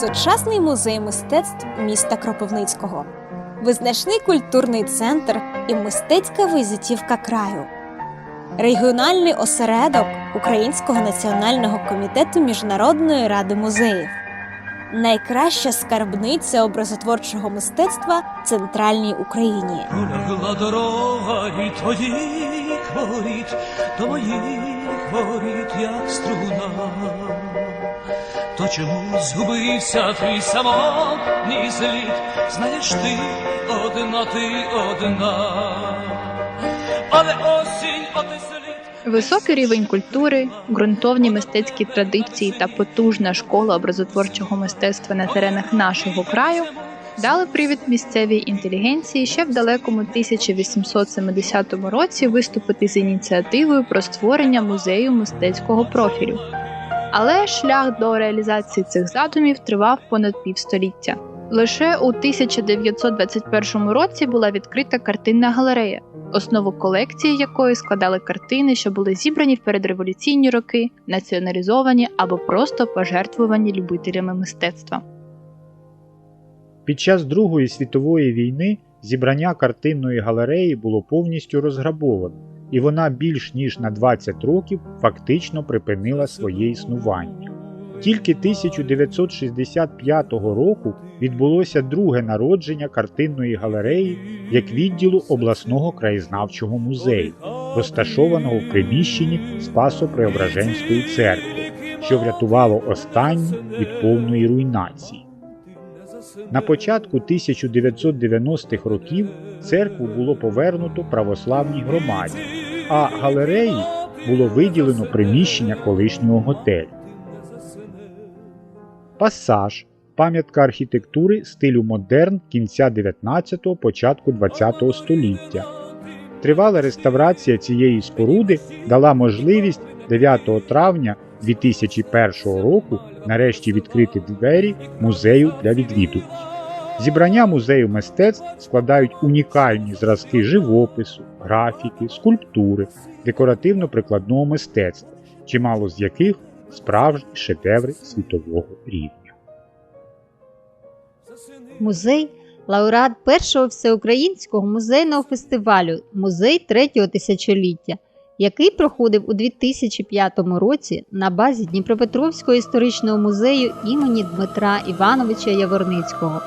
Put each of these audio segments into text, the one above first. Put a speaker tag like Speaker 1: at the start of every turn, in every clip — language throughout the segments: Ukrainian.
Speaker 1: Сучасний музей мистецтв міста Кропивницького, визначний культурний центр і мистецька визитівка краю, регіональний осередок Українського національного комітету Міжнародної ради музеїв, найкраща скарбниця образотворчого мистецтва в центральній Україні.
Speaker 2: Пролягла дорога і твоїх воріт, до моїх воріт, як струна. То чому згубився твій самотній зліт, знаєш ти одна, ти одна, але осінь отеслить.
Speaker 3: Високий рівень культури, ґрунтовні мистецькі традиції та потужна школа образотворчого мистецтва на теренах нашого краю дали привід місцевій інтелігенції ще в далекому 1870 році виступити з ініціативою про створення музею мистецького профілю. Але шлях до реалізації цих задумів тривав понад півстоліття. Лише у 1921 році була відкрита картинна галерея, основу колекції якої складали картини, що були зібрані в передреволюційні роки, націоналізовані або просто пожертвувані любителями мистецтва.
Speaker 4: Під час Другої світової війни зібрання картинної галереї було повністю розграбовано, і вона більш ніж на 20 років фактично припинила своє існування. Тільки 1965 року відбулося друге народження картинної галереї як відділу обласного краєзнавчого музею, розташованого в приміщенні Спасо-Преображенської церкви, що врятувало останню від повної руйнації. На початку 1990-х років церкву було повернуто православній громаді, а галереї було виділено приміщення колишнього готелю. Пасаж пам'ятка архітектури стилю модерн кінця 19-го, початку 20-го століття. Тривала реставрація цієї споруди дала можливість 9 травня 2001 року нарешті відкрити двері музею для відвідувачів. Зібрання музею мистецтв складають унікальні зразки живопису, графіки, скульптури, декоративно-прикладного мистецтва, чимало з яких справжні шедеври світового рівня.
Speaker 5: Музей лауреат першого всеукраїнського музейного фестивалю Музей третього тисячоліття, який проходив у 2005 році на базі Дніпропетровського історичного музею імені Дмитра Івановича Яворницького.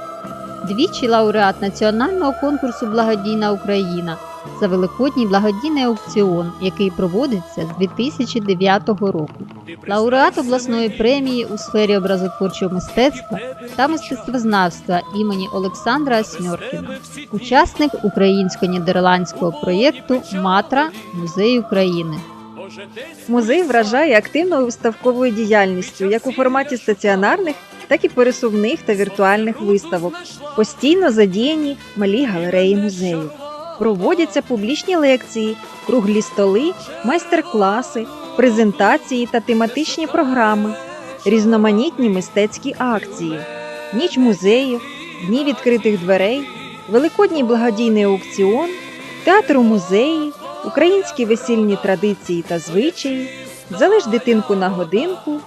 Speaker 5: Двічі лауреат національного конкурсу Благодійна Україна за великодній благодійний аукціон, який проводиться з 2009 року. Лауреат обласної премії у сфері образотворчого мистецтва та мистецтвознавства імені Олександра Асьмьоркіна, учасник українсько-нідерландського проєкту Матра Музей України.
Speaker 6: Музей вражає активною виставковою діяльністю як у форматі стаціонарних, так і пересувних та віртуальних виставок. Постійно задіяні малі галереї музею. Проводяться публічні лекції, круглі столи, майстер-класи, презентації та тематичні програми, різноманітні мистецькі акції, ніч музеїв, дні відкритих дверей, великодній благодійний аукціон, театр у музеї, українські весільні традиції та звичаї, залиш дитинку на годинку,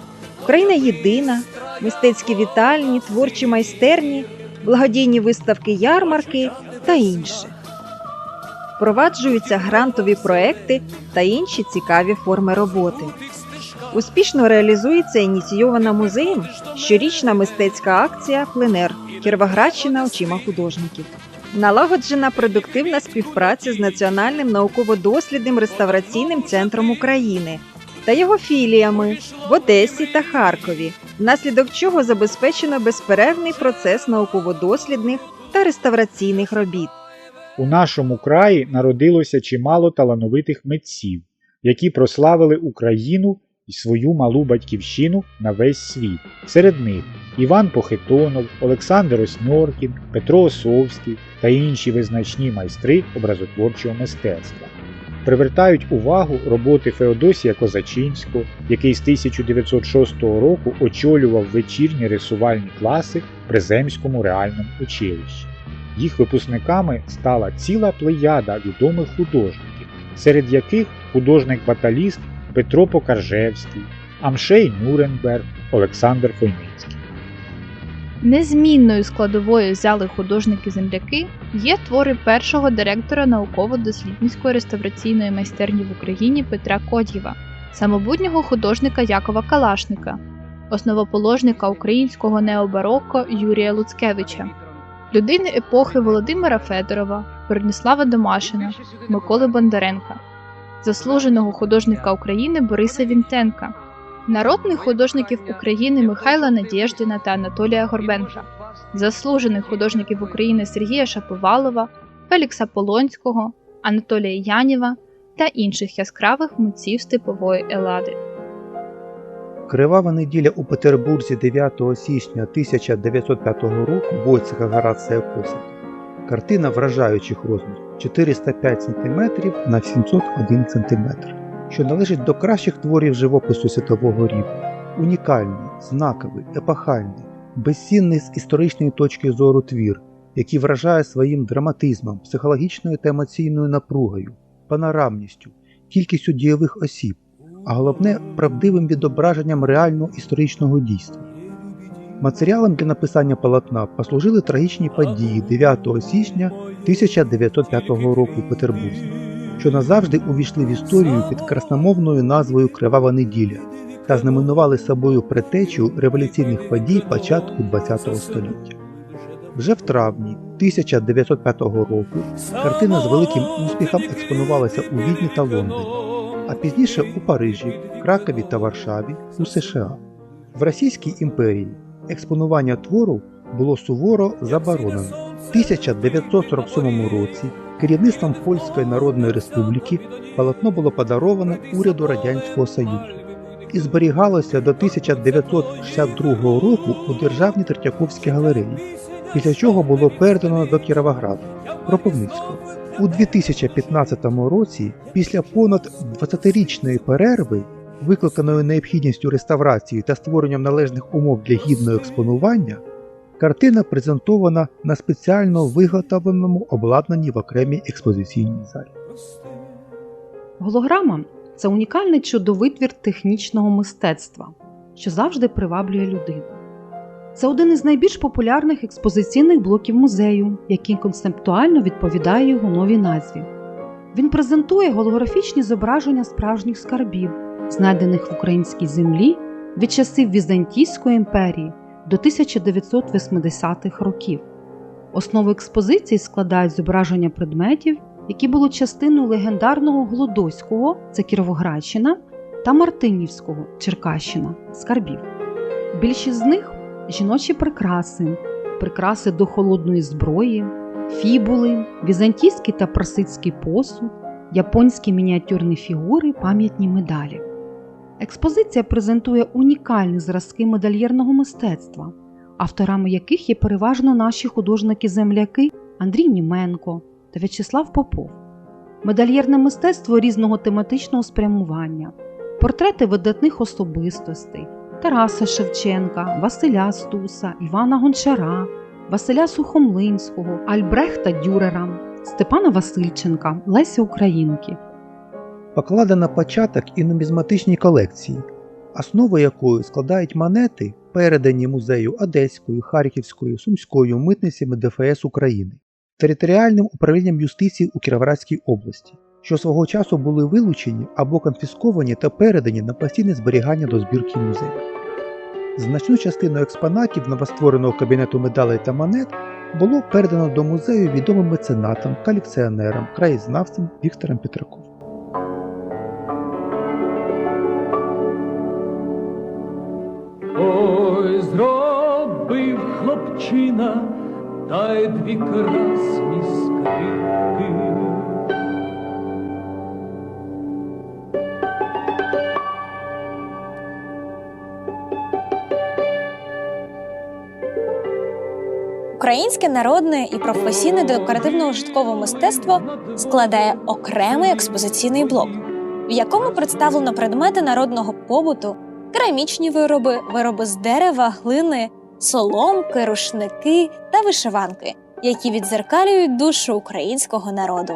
Speaker 6: Україна єдина, мистецькі вітальні, творчі майстерні, благодійні виставки ярмарки та інше. Впроваджуються грантові проекти та інші цікаві форми роботи. Успішно реалізується ініційована музеєм щорічна мистецька акція Пленер Кіровоградщина очима художників. Налагоджена продуктивна співпраця з Національним науково-дослідним реставраційним центром України та його філіями в Одесі та Харкові, внаслідок чого забезпечено безперервний процес науково-дослідних та реставраційних робіт.
Speaker 4: У нашому краї народилося чимало талановитих митців, які прославили Україну і свою малу батьківщину на весь світ. Серед них Іван Похитонов, Олександр Осьмьоркін, Петро Осовський та інші визначні майстри образотворчого мистецтва. Привертають увагу роботи Феодосія Козачинського, який з 1906 року очолював вечірні рисувальні класи при Земському реальному училищі. Їх випускниками стала ціла плеяда відомих художників, серед яких художник-баталіст Петро Покаржевський, Амшей Нюрнберг, Олександр Хойницький.
Speaker 3: Незмінною складовою взяли художники-земляки є твори першого директора науково-дослідницької реставраційної майстерні в Україні Петра Код'єва, самобутнього художника Якова Калашника, основоположника українського необароко Юрія Луцкевича, людини епохи Володимира Федорова, Броніслава Домашина, Миколи Бондаренка, заслуженого художника України Бориса Вінтенка, народних художників України Михайла Надєждіна та Анатолія Горбенка, заслужених художників України Сергія Шаповалова, Фелікса Полонського, Анатолія Янєва та інших яскравих митців степової елади.
Speaker 7: Кривава неділя у Петербурзі 9 січня 1905 року Войцеха Горація Косака. Картина вражаючих розмірів 405 см на 701 см, що належить до кращих творів живопису світового рівня. Унікальний, знаковий, епохальний, безцінний з історичної точки зору твір, який вражає своїм драматизмом, психологічною та емоційною напругою, панорамністю, кількістю дієвих осіб, а головне правдивим відображенням реального історичного дійства. Матеріалом для написання полотна послужили трагічні події 9 січня 1905 року у Петербурзі, що назавжди увійшли в історію під красномовною назвою Кривава неділя та знаменували собою предтечу революційних подій початку ХХ століття. Вже в травні 1905 року картина з великим успіхом експонувалася у Відні та Лондоні а пізніше у Парижі, Кракові та Варшаві у США. В Російській імперії експонування твору було суворо заборонено. В 1947 році керівництвом Польської Народної Республіки полотно було подаровано уряду Радянського Союзу і зберігалося до 1962 року у Державній Третьяковській галереї, після чого було передано до Кіровограду, Кропивницького. У 2015 році, після понад 20-річної перерви, викликаної необхідністю реставрації та створенням належних умов для гідного експонування, картина презентована на спеціально виготовленому обладнанні в окремій експозиційній залі.
Speaker 8: Голограма це унікальний чудовитвір технічного мистецтва, що завжди приваблює людину. Це один із найбільш популярних експозиційних блоків музею, який концептуально відповідає його новій назві. Він презентує голографічні зображення справжніх скарбів, знайдених в українській землі від часів Візантійської імперії до 1980-х років. Основу експозиції складають зображення предметів, які були частиною легендарного Голодоського це Кіровоградщина та Мартинівського Черкащина скарбів. Більшість з них жіночі прикраси, прикраси до холодної зброї, фібули, візантійський та персидський посуд, японські мініатюрні фігури, пам'ятні медалі. Експозиція презентує унікальні зразки медальєрного мистецтва, авторами яких є переважно наші художники-земляки Андрій Німенко та В'ячеслав Попов. Медальєрне мистецтво різного тематичного спрямування, портрети видатних особистостей. Тараса Шевченка, Василя Стуса, Івана Гончара, Василя Сухомлинського, Альбрехта Дюрера, Степана Васильченка, Леся Українки.
Speaker 7: Покладено початок і нумізматичній колекції, основу якої складають монети, передані музею Одеською, Харківською, Сумською митницями ДФС України, територіальним управлінням юстиції у Кіровоградській області, що свого часу були вилучені або конфісковані та передані на постійне зберігання до збірки музею. Значну частину експонатів новоствореного кабінету медалей та монет було передано до музею відомим меценатам, колекціонерам, краєзнавцям Віктором Петраковим.
Speaker 2: Хлопчина, та й дві красні скрипки.
Speaker 1: Українське народне і професійне декоративно-ужиткове мистецтво складає окремий експозиційний блок, в якому представлено предмети народного побуту, керамічні вироби, вироби з дерева, глини, соломки, рушники та вишиванки, які відзеркалюють душу українського народу.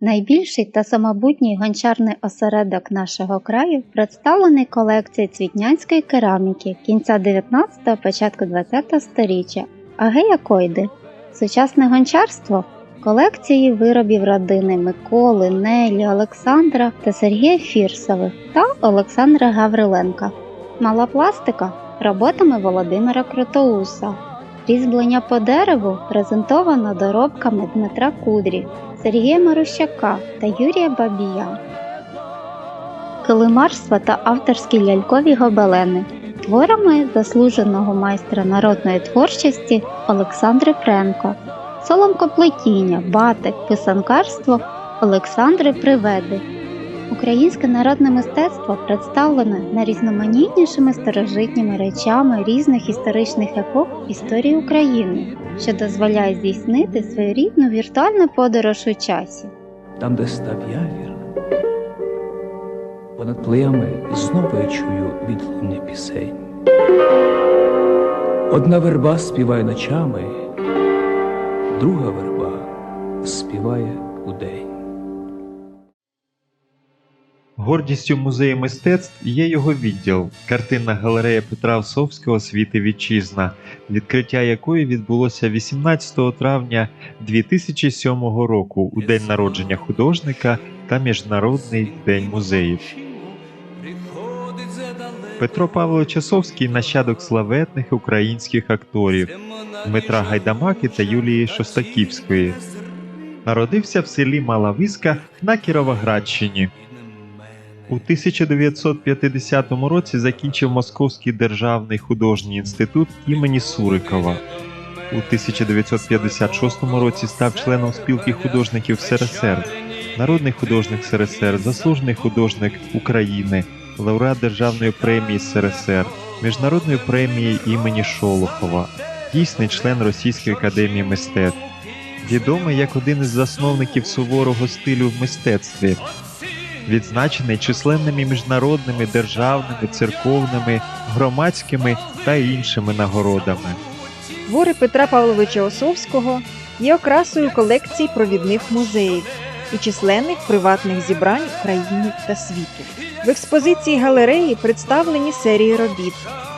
Speaker 5: Найбільший та самобутній гончарний осередок нашого краю представлений колекцією цвітнянської кераміки кінця 19-го, початку 20-го сторіччя Агея Койди. Сучасне гончарство колекції виробів родини Миколи, Нелі, Олександра та Сергія Фірсових та Олександра Гавриленка. Мала пластика роботами Володимира Крутоуса. Різьблення по дереву презентовано доробками Дмитра Кудрі, Сергія Марущака та Юрія Бабія. Килимарство та авторські лялькові гобелени творами заслуженого майстра народної творчості Олександри Френко, соломкоплетіння, батик, писанкарство Олександри Приведи. Українське народне мистецтво представлене найрізноманітнішими старожитніми речами різних історичних епох історії України, що дозволяє здійснити своєрідну віртуальну подорож у часі.
Speaker 2: Там, де став явір, понад плеями знову я чую відлуння пісень. Одна верба співає ночами, друга верба співає удень.
Speaker 9: Гордістю музею мистецтв є його відділ картинна галерея Петра Осовського Світи Вітчизна, відкриття якої відбулося 18 травня 2007 року у день народження художника та Міжнародний день музеїв. Петро Павлович Осовський нащадок славетних українських акторів Дмитра Гайдамаки та Юлії Шостаківської. Народився в селі Мала Виска на Кіровоградщині. У 1950 році закінчив Московський державний художній інститут імені Сурикова. У 1956 році став членом спілки художників СРСР, народний художник СРСР, заслужений художник України, лауреат Державної премії СРСР, Міжнародної премії імені Шолохова, дійсний член Російської академії мистецтв. Відомий як один із засновників суворого стилю в мистецтві, відзначений численними міжнародними, державними, церковними, громадськими та іншими нагородами.
Speaker 6: Твори Петра Павловича Осовського є окрасою колекцій провідних музеїв і численних приватних зібрань України та світу. В експозиції галереї представлені серії робіт: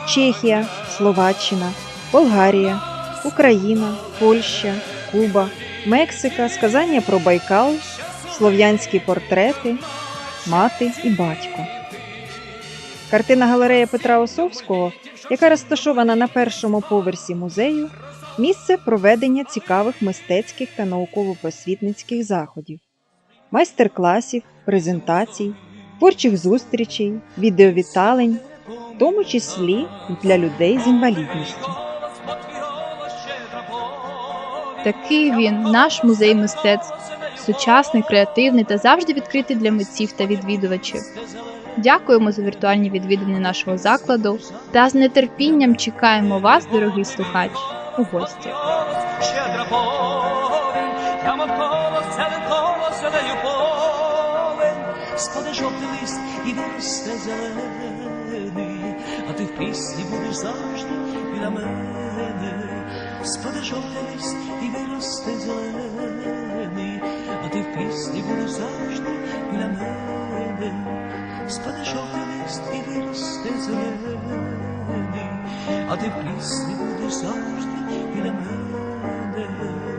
Speaker 6: Чехія, Словаччина, Болгарія, Україна, Польща, Куба, Мексика, сказання про Байкал, слов'янські портрети, мати і батько. Картина галерея Петра Осовського, яка розташована на першому поверсі музею, місце проведення цікавих мистецьких та науково-просвітницьких заходів, майстер-класів, презентацій, творчих зустрічей, відеовіталень, в тому числі для людей з інвалідністю.
Speaker 3: Такий він, наш музей мистецтв, сучасний, креативний та завжди відкритий для митців та відвідувачів. Дякуємо за віртуальні відвідини нашого закладу та з нетерпінням чекаємо вас, дорогий слухач, у гості.
Speaker 2: Спаде жовтий лист і виросте зелений, а ти в пісні будеш завжди біля мене. Спаде жовтий лист і виросте зелений, пісні будеш завжди біля мене. Спаде жовтий лист і виросте зелений, а ти в пісні будеш завжди біля мене.